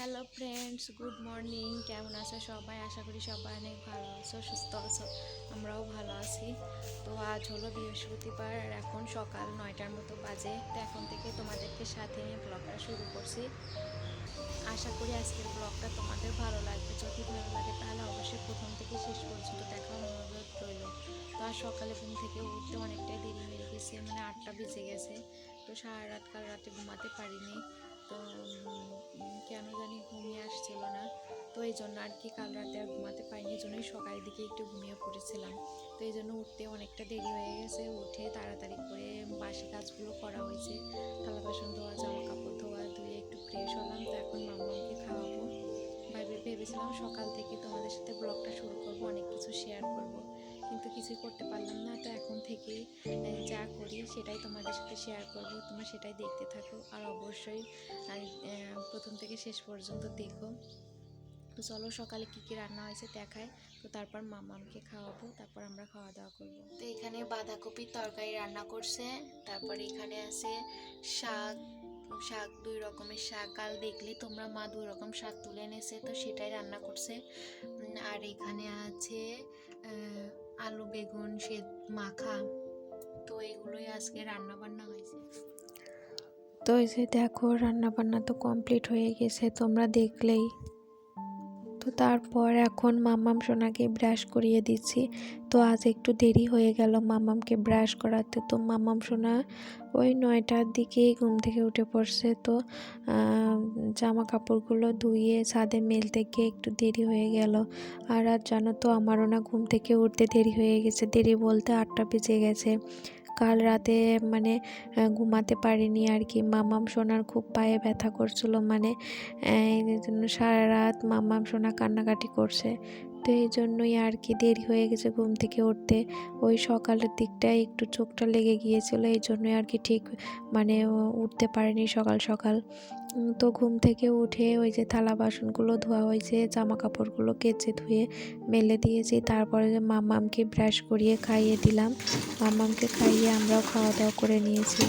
Hello friends good morning কেমন আছো সবাই? আশা করি সবাই অনেক ভালো আছো, সুস্থ আছো। আমরাও ভালো আছি। তো আজ হলো বৃহস্পতিবার এখন সকাল নয়টার মতো বাজে। তো এখন থেকে তোমাদেরকে সাথে নিয়ে ব্লগটা শুরু করছি। আশা করি আজকের ব্লগটা তোমাদের ভালো লাগবে। যদি ভালো লাগে তাহলে অবশ্যই প্রথম থেকে শেষ পর্যন্ত দেখার অনুরোধ রইল। তো আর সকালে ঘুম থেকে উঠতে অনেকটাই দেরি হয়ে গেছে মানে আটটা বেজে গেছে। তো সারা রাত কাল রাতে ঘুমাতে পারিনি। তো কেন জানি ঘুমিয়ে আসছিল না। তো এই জন্য আর কি কাল রাতে আর ঘুমাতে পারিনি, এই জন্যই সকালের দিকে একটু ঘুমিয়ে পড়েছিলাম। তো এই জন্য উঠতে অনেকটা দেরি হয়ে গেছে, উঠে তাড়াতাড়ি করে বাসি কাজগুলো করা হয়েছে। থালা বাসন ধোয়া, জামা কাপড় ধোয়া, ধুয়ে একটু ফ্রেশ হলাম, তো এখন মাম্মাকে খাওয়াবো। ভাবে, ভেবেছিলাম সকাল থেকে তোমাদের সাথে ব্লগটা শুরু করব, অনেক কিছু শেয়ার করব। কিন্তু কিছুই করতে পারলাম না। তো এখন থেকে যা করি সেটাই তোমাদের সাথে শেয়ার করব। তোমরা সেটাই দেখতে থাকো। আর অবশ্যই প্রথম থেকে শেষ পর্যন্ত দেখো। তো চলো সকালে কী কী রান্না হয়েছে দেখায় তো তারপর মামামকে খাওয়াবো, তারপর আমরা খাওয়া দাওয়া করব। তো এখানে বাঁধাকপির তরকারি রান্না করছে। তারপর এখানে আছে শাক। শাক দুই রকমের শাক। কাল দেখলে তোমরা মা দুই রকম শাক তুলে এনেছে, তো সেটাই রান্না করছে। আর এখানে আছে আলু, বেগুন, সে মাখা। তো এগুলোই আজকে রান্নাবান্না হয়েছে। তো এই যে দেখো রান্না বান্না তো কমপ্লিট হয়ে গেছে, তোমরা দেখলেই। তো তারপর এখন মাম্মাম সোনাকে ব্রাশ করিয়ে দিচ্ছি। তো আজ একটু দেরি হয়ে গেল মাম্মামকে ব্রাশ করাতে। তো মাম্মাম সোনা ওই নয়টার দিকেই ঘুম থেকে উঠে পড়ছে। তো জামা কাপড়গুলো ধুয়ে ছাদে মেলতে গিয়ে একটু দেরি হয়ে গেল। আর আর জানো তো আমারও না ঘুম থেকে উঠতে দেরি হয়ে গেছে। দেরি বলতে আটটা বেজে গেছে। কাল রাতে মানে ঘুমাতে পারিনি আর কি মামাম সোনার খুব পায়ে ব্যথা করছিল মানে এই জন্য সারা রাত মামাম সোনা কান্নাকাটি করছে। তো এই জন্যই আর কি দেরি হয়ে গেছে ঘুম থেকে উঠতে। ওই সকালের দিকটায় একটু চোখটা লেগে গিয়েছিল, এই জন্যই আর কি ঠিক মানে উঠতে পারিনি সকাল সকাল। তো ঘুম থেকে উঠে ওই যে থালা বাসনগুলো ধোয়া হয়েছে জামা কাপড়গুলো কেচে ধুয়ে মেলে দিয়েছি। তারপরে মামামকে ব্রাশ করিয়ে খাইয়ে দিলাম। মামামকে খাইয়ে আমরাও খাওয়া দাওয়া করে নিয়েছি।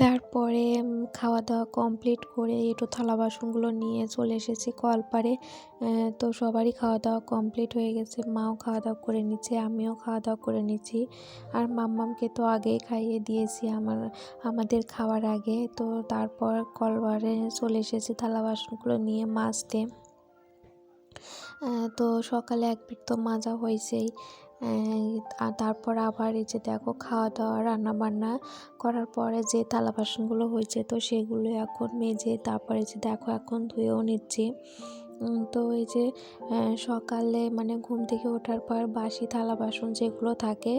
তারপরে খাওয়া দাওয়া কমপ্লিট করে একটু থালা বাসনগুলো নিয়ে চলে এসেছি কলপারে। তো সবারই খাওয়া দাওয়া কমপ্লিট হয়ে গেছে। মাও খাওয়া দাওয়া করে নিচ্ছে, আমিও খাওয়া দাওয়া করে নিচ্ছি। আর মাম্মামকে তো আগেই খাইয়ে দিয়েছি আমার, আমাদের খাওয়ার আগে। তো তারপর কলপারে চলে এসেছি থালা বাসনগুলো নিয়ে মাজতে। তো সকালে এক পিঠ তো মাজা হয়েছেই তারপর আবার এই যে দেখো খাওয়া দাওয়া রান্না বান্না করার পরে যে থালা বাসনগুলো হয়েছে, তো সেগুলো এখন মেজে তারপরে যে দেখো এখন ধুয়েও নিচ্ছি। তো এই যে সকালে মানে ঘুম থেকে ওঠার পর বাসি থালা বাসন যেগুলো থাকে,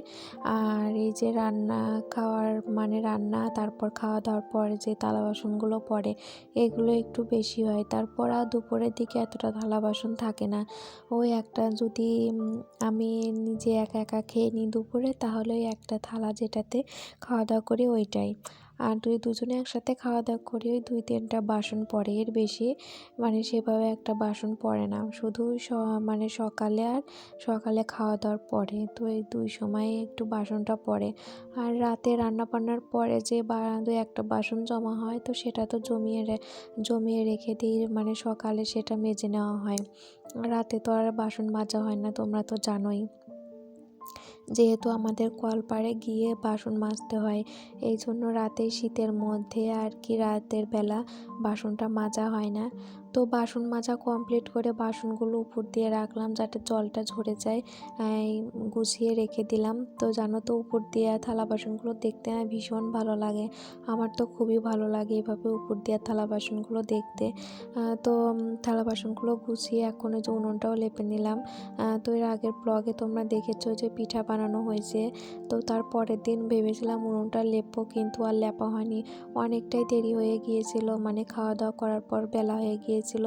আর এই যে রান্না খাওয়ার মানে রান্না, তারপর খাওয়া দাওয়ার পর যে থালা বাসনগুলো পড়ে, এগুলো একটু বেশি হয়। তারপর আর দুপুরের দিকে এতটা থালা বাসন থাকে না। ওই একটা যদি আমি নিজে একা একা খেয়ে নিই দুপুরে, তাহলে একটা থালা যেটাতে খাওয়া দাওয়া করি ওইটাই। আর দুই দুজনে একসাথে খাওয়া দাওয়া করি ওই দুই তিনটা বাসন পড়ে এর বেশি মানে সেভাবে একটা বাসন পড়ে না। শুধু মানে সকালে আর সকালে খাওয়া দাওয়ার পরে। তো এই দুই সময়ে একটু বাসনটা পড়ে আর রাতে রান্না বান্নার পরে যে বা দুই একটা বাসন জমা হয়, তো সেটা তো জমিয়ে জমিয়ে রেখে দিই। মানে সকালে সেটা মেজে নেওয়া হয়। রাতে তো আর বাসন মাজা হয় না, তোমরা তো জানোই। যেহেতু আমাদের কলপাড়ে গিয়ে বাসন মাজতে হয় এই জন্য রাতে শীতের মধ্যে আর কি রাতের বেলা বাসনটা মাজা হয় না। তো বাসন মাজা কমপ্লিট করে বাসনগুলো উপর দিয়ে রাখলাম যাতে জলটা ঝরে যায় গুছিয়ে রেখে দিলাম। তো জানো তো উপর দিয়ে থালা বাসনগুলো দেখতে না ভীষণ ভালো লাগে। আমার তো খুবই ভালো লাগে এভাবে উপর দিয়ে থালা বাসনগুলো দেখতে। তো থালা বাসনগুলো গুছিয়ে এখন যে উনুনটাও লেপে নিলাম। তো এর আগের ব্লগে তোমরা দেখেছ যে পিঠা বানানো হয়েছে। তো তার পরের দিন ভেবেছিলাম উনুনটা লেপবো কিন্তু আর লেপা হয়নি। অনেকটাই দেরি হয়ে গিয়েছিল মানে খাওয়া দাওয়া করার পর বেলা হয়ে গিয়েছিল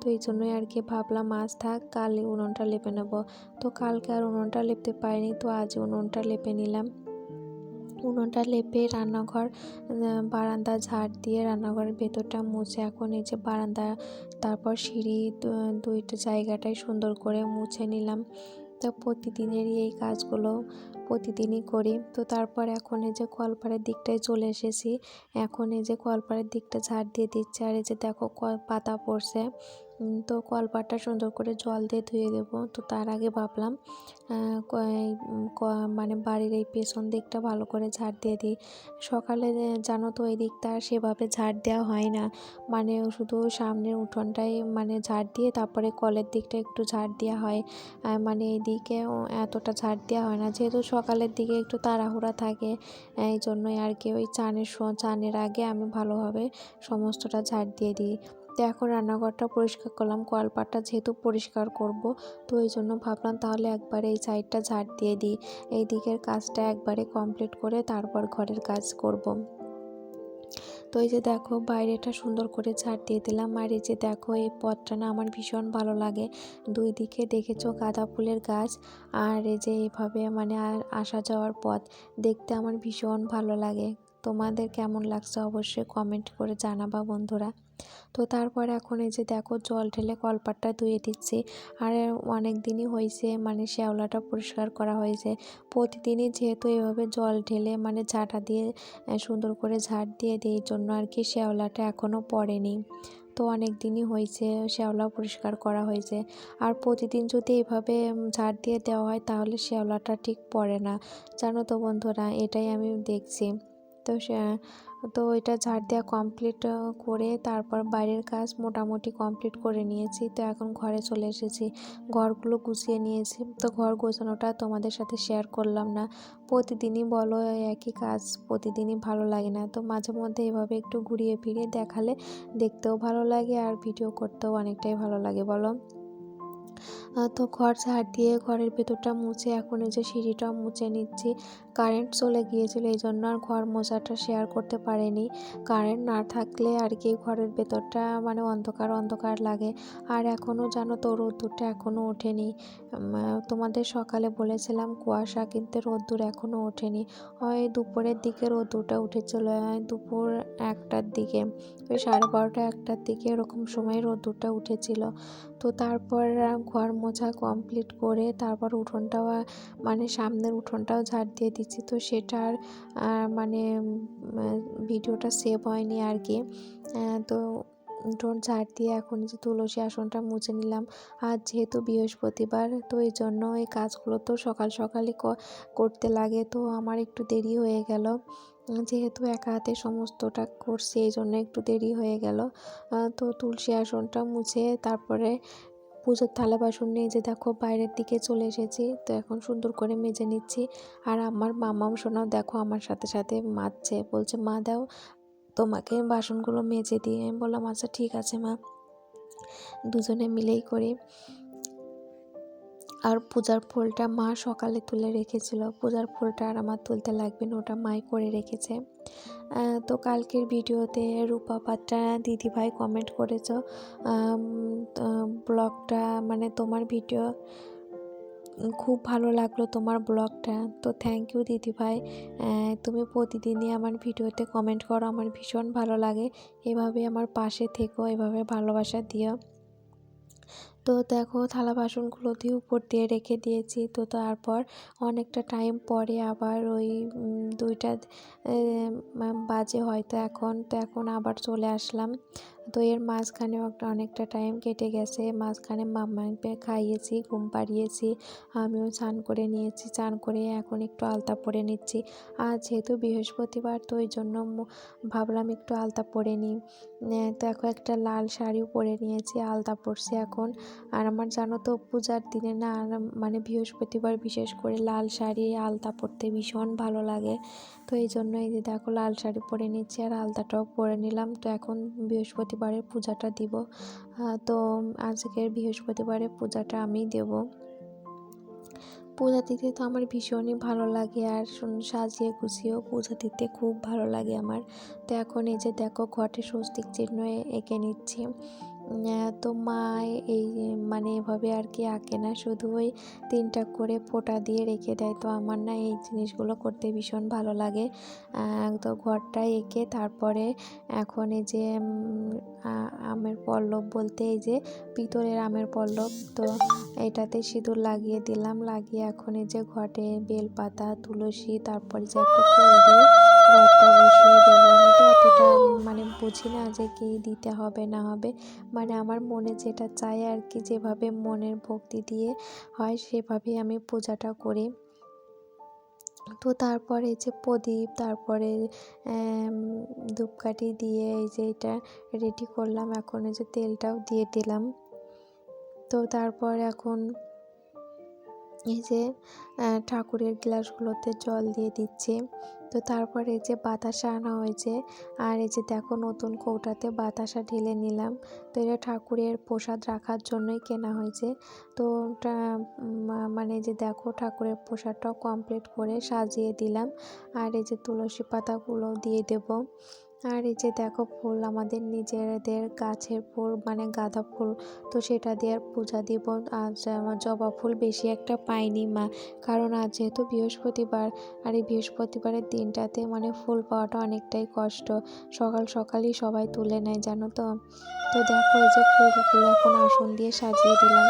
তো এই জন্যই আর কি ভাবলাম আজ থাক, কাল উনুনটা লেপে নেব। তো কালকে আর উনুনটা লেপতে পারিনি, তো আজ উনুনটা লেপে নিলাম। উনুনটা লেপে রান্নাঘর বারান্দা ঝাড় দিয়ে রান্নাঘরের ভেতরটা মুছে এখন এই যে বারান্দা, তারপর সিঁড়ি দুইটা জায়গাটাই সুন্দর করে মুছে নিলাম। তো প্রতিদিনেরই এই কাজগুলো প্রতিদিনই করি। তো তারপর এখন এই যে কলপাড়ের দিকটায় চলে এসেছি। এখন এই যে কলপাড়ের দিকটা ঝাড় দিয়ে দিচ্ছে। আর এই যে দেখো পাতা পড়ছে। তো কলপাটটা সুন্দর করে জল দিয়ে ধুয়ে দেবো। তো তার আগে ভাবলাম মানে বাড়ির এই পেছন দিকটা ভালো করে ঝাড় দিয়ে দিই। সকালে জানো তো এই দিকটা সেভাবে ঝাড় দেওয়া হয় না। মানে শুধু সামনের উঠোনটাই মানে ঝাড় দিয়ে তারপরে কলের দিকটা একটু ঝাড় দেওয়া হয়। মানে এইদিকে এতটা ঝাড় দেওয়া হয় না। যেহেতু সকালের দিকে একটু তাড়াহুড়া থাকে এই জন্যই আর কি ওই চানের চানের আগে আমি ভালোভাবে সমস্তটা ঝাড় দিয়ে দিই। তো এখন রান্নাঘরটা পরিষ্কার করলাম, কলপাটটা যেহেতু পরিষ্কার করব, তো এই জন্য ভাবলাম তাহলে একবারে এই সাইডটা ঝাড় দিয়ে দিই। এই দিকের কাজটা একবারে কমপ্লিট করে তারপর ঘরের কাজ করব। তো এই যে দেখো, বাইরেটা সুন্দর করে ঝাড় দিয়ে দিলাম, আর এই যে দেখো, এই পথটা না আমার ভীষণ ভালো লাগে। দুই দিকে দেখেছ গাঁদা ফুলের গাছ, আর এই যে এইভাবে মানে আসা যাওয়ার পথ দেখতে আমার ভীষণ ভালো লাগে। তোমাদের কেমন লাগছে অবশ্যই কমেন্ট করে জানাবা বন্ধুরা। তো তারপর এখন এই যে দেখো জল ঢেলে কলপাটটা ধুয়ে দিচ্ছি। আর অনেক দিনই হয়েছে মানে শ্যাওলাটা পরিষ্কার করা হয়েছে। প্রতিদিনই যেহেতু এভাবে জল ঢেলে মানে ঝাঁটা দিয়ে সুন্দর করে ঝাড় দিয়ে দিই জন্য আর কি শ্যাওলাটা এখনও পড়েনি। তো অনেক দিনই হয়েছে, শ্যাওলা পরিষ্কার করা হয়েছে। আর প্রতিদিন যদি এভাবে ঝাড় দিয়ে দেওয়া হয়, তাহলে শ্যাওলাটা ঠিক পড়ে না। জানো তো বন্ধুরা, এটাই আমি দেখছি। তো তো এটা ঝাড় দেওয়া কমপ্লিট করে তারপর বাইরের কাজ মোটামুটি কমপ্লিট করে নিয়েছি। তো এখন ঘরে চলে এসেছি। ঘরগুলো গুছিয়ে নিয়েছি। তো ঘর গোছানোটা তোমাদের সাথে শেয়ার করলাম না। প্রতিদিনই বলো একই কাজ প্রতিদিনই ভালো লাগে না। তো মাঝে মধ্যে এভাবে একটু ঘুরিয়ে ফিরিয়ে দেখালে দেখতেও ভালো লাগে আর ভিডিও করতেও অনেকটাই ভালো লাগে, বলো? তো ঘর ঝাড় দিয়ে ঘরের ভেতরটা মুছে এখন এই যে সিঁড়িটাও মুছে নিচ্ছি। কারেন্ট চলে গিয়েছিল, এই জন্য আর ঘর মোছাটা শেয়ার করতে পারেনি। কারেন্ট না থাকলে আর কি ঘরের ভেতরটা মানে অন্ধকার অন্ধকার লাগে। আর এখনও জানো তো রোদ্দুরটা এখনও ওঠেনি। তোমাদের সকালে বলেছিলাম কুয়াশা, কিন্তু রোদ্দুর এখনও ওঠেনি। হয় দুপুরের দিকে রোদ্দুরটা উঠেছিল দুপুর একটার দিকে। ওই সাড়ে বারোটা একটার দিকে এরকম সময় রোদ্দুরটা উঠেছিল। তো তারপর ঘর মোছা কমপ্লিট করে তারপর উঠোনটাও মানে সামনের উঠোনটাও ঝাড় দিয়ে দিচ্ছি। তো সেটার মানে ভিডিওটা সেভ হয়নি আর কি তো উঠোন ঝাড় দিয়ে এখন যে তুলসী আসনটা মুছে নিলাম। আর যেহেতু বৃহস্পতিবার, তো এই জন্য এই কাজগুলো তো সকাল সকালই করতে লাগে। তো আমার একটু দেরি হয়ে গেল। যেহেতু একা হাতে সমস্তটা করছি, এই জন্য একটু দেরি হয়ে গেল। তো তুলসী আসনটা মুছে তারপরে পুজোর থালা বাসন নিয়ে যে দেখো বাইরের দিকে চলে এসেছি, তো এখন সুন্দর করে মেজে নিচ্ছি। আর আমার মামাও শোনাও, দেখো আমার সাথে সাথে মাজছে, বলছে, মা, দাও, তোমাকে বাসনগুলো মেজে দিয়ে আমি বললাম আচ্ছা ঠিক আছে, মা। দুজনে মিলেই করি। আর পূজার ফুলটা মা সকালে তুলে রেখেছিল। পূজার ফুলটা আর আমার তুলতে লাগবে না, ওটা মাই করে রেখেছে। তো কালকের ভিডিওতে রূপা পাত্রা দিদিভাই কমেন্ট করেছ ব্লগটা মানে তোমার ভিডিও খুব ভালো লাগল তোমার ব্লগটা। তো থ্যাংক ইউ দিদিভাই। তুমি প্রতিদিনই আমার ভিডিওতে কমেন্ট করো, আমার ভীষণ ভালো লাগে। এভাবে আমার পাশে থেকো, এভাবে ভালোবাসা দিও। তো দেখো থালা বাসনগুলো দিয়ে উপর দিয়ে রেখে দিয়েছি। তো তারপর অনেকটা টাইম পরে আবার ওই দুইটা বাজে হয়তো এখন। তো এখন আবার চলে আসলাম। তো এর মাঝখানেও একটা অনেকটা টাইম কেটে গেছে। মাঝখানে মামাকে খাইয়েছি, ঘুম পাড়িয়েছি, আমিও চান করে নিয়েছি, চান করে এখন একটু আলতা পরে নিচ্ছি। আর যেহেতু বৃহস্পতিবার, তো ওই জন্য ভাবলাম একটু আলতা পরে নিই। তো এখন একটা লাল শাড়িও পরে নিয়েছি, আলতা পরছি এখন। আর আমার জানো তো, পূজার দিনে না মানে বৃহস্পতিবার বিশেষ করে লাল শাড়ি, আলতা পরতে ভীষণ ভালো লাগে। তো এই জন্য এই যে দেখো, লাল শাড়ি পরে নিচ্ছি আর আলতাটাও পরে নিলাম। তো এখন বৃহস্পতিবারের পূজাটা দিব। তো আজকের বৃহস্পতিবারের পূজাটা আমি দেব। পূজা দিতে তো আমার ভীষণই ভালো লাগে আর সাজিয়ে গুছিয়েও পূজা দিতে খুব ভালো লাগে আমার। তো এখন এই যে দেখো ঘটে স্বস্তিক চিহ্ন এঁকে নিচ্ছি। তো মা এই মানে এভাবে আর কি আঁকে না, শুধু ওই তিনটা করে ফোঁটা দিয়ে রেখে দেয়। তো আমার না এই জিনিসগুলো করতে ভীষণ ভালো লাগে। তো ঘরটা এঁকে তারপরে এখন এই যে আমের পল্লব বলতে এই যে পিতলের আমের পল্লব, তো এটাতে সিঁদুর লাগিয়ে দিলাম। লাগিয়ে এখন এই যে ঘটে বেলপাতা, তুলসী, তারপরে যে একটা ফুল দিয়ে ঘরটা বসিয়ে দেবো। তো অতটা মানে বুঝি না যে কি দিতে হবে, না হবে। মানে আমার মনে যেটা চাই আর কি, যেভাবে মনের ভক্তি দিয়ে হয় সেভাবেই আমি পূজাটা করি। তো তারপরে এই যে প্রদীপ, তারপরে ধূপকাঠি দিয়ে এই যে এটা রেডি করলাম। এখন এই যে তেলটাও দিয়ে দিলাম। তো তারপর এখন এই যে ঠাকুরের গ্লাসগুলোতে জল দিয়ে দিচ্ছে। তো তারপরে এই যে বাতাসা আনা হয়েছে। আর এই যে দেখো নতুন কৌটাতে বাতাসা ঢেলে নিলাম। তো এটা ঠাকুরের প্রসাদ রাখার জন্যই কেনা হয়েছে। তো মানে যে দেখো ঠাকুরের প্রসাদটাও কমপ্লিট করে সাজিয়ে দিলাম। আর এই যে তুলসী পাতাগুলো দিয়ে দেবো। আর এই যে দেখো ফুল, আমাদের নিজেদের গাছের ফুল মানে গাঁদা ফুল, তো সেটা দিয়ে আর পূজা দিব। আজ আমার জবা ফুল বেশি একটা পাইনি মা, কারণ আজ যেহেতু বৃহস্পতিবার, আর এই বৃহস্পতিবারের দিনটাতে মানে ফুল পাওয়াটা অনেকটাই কষ্ট। সকাল সকালই সবাই তুলে নেয়, জানো তো? তো দেখো এই যে ফুলগুলো এখন আসন দিয়ে সাজিয়ে দিলাম।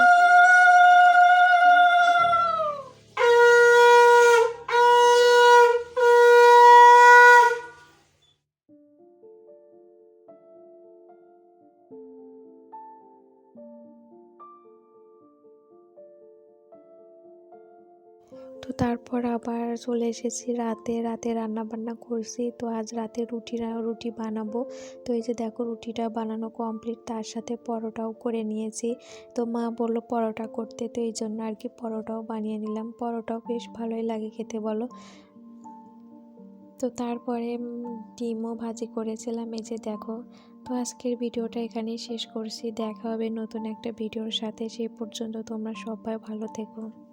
চলে এসেছি রাতে। রাতে রান্না বান্না করছি। তো আজ রাতে রুটি রুটি বানাবো। তো এই যে দেখো রুটিটা বানানো কমপ্লিট তার সাথে পরোটাও করে নিয়েছি। তো মা বলল পরোটা করতে, তো এই জন্য আর কি পরোটাও বানিয়ে নিলাম। পরোটাও বেশ ভালোই লাগে খেতে বলো। তো তারপরে ডিমও ভাজি করেছিলাম। এই যে দেখো, তো আজকের ভিডিওটা এখানেই শেষ করছি। দেখা হবে নতুন একটা ভিডিওর সাথে। সেই পর্যন্ত তোমরা সবাই ভালো থেকো।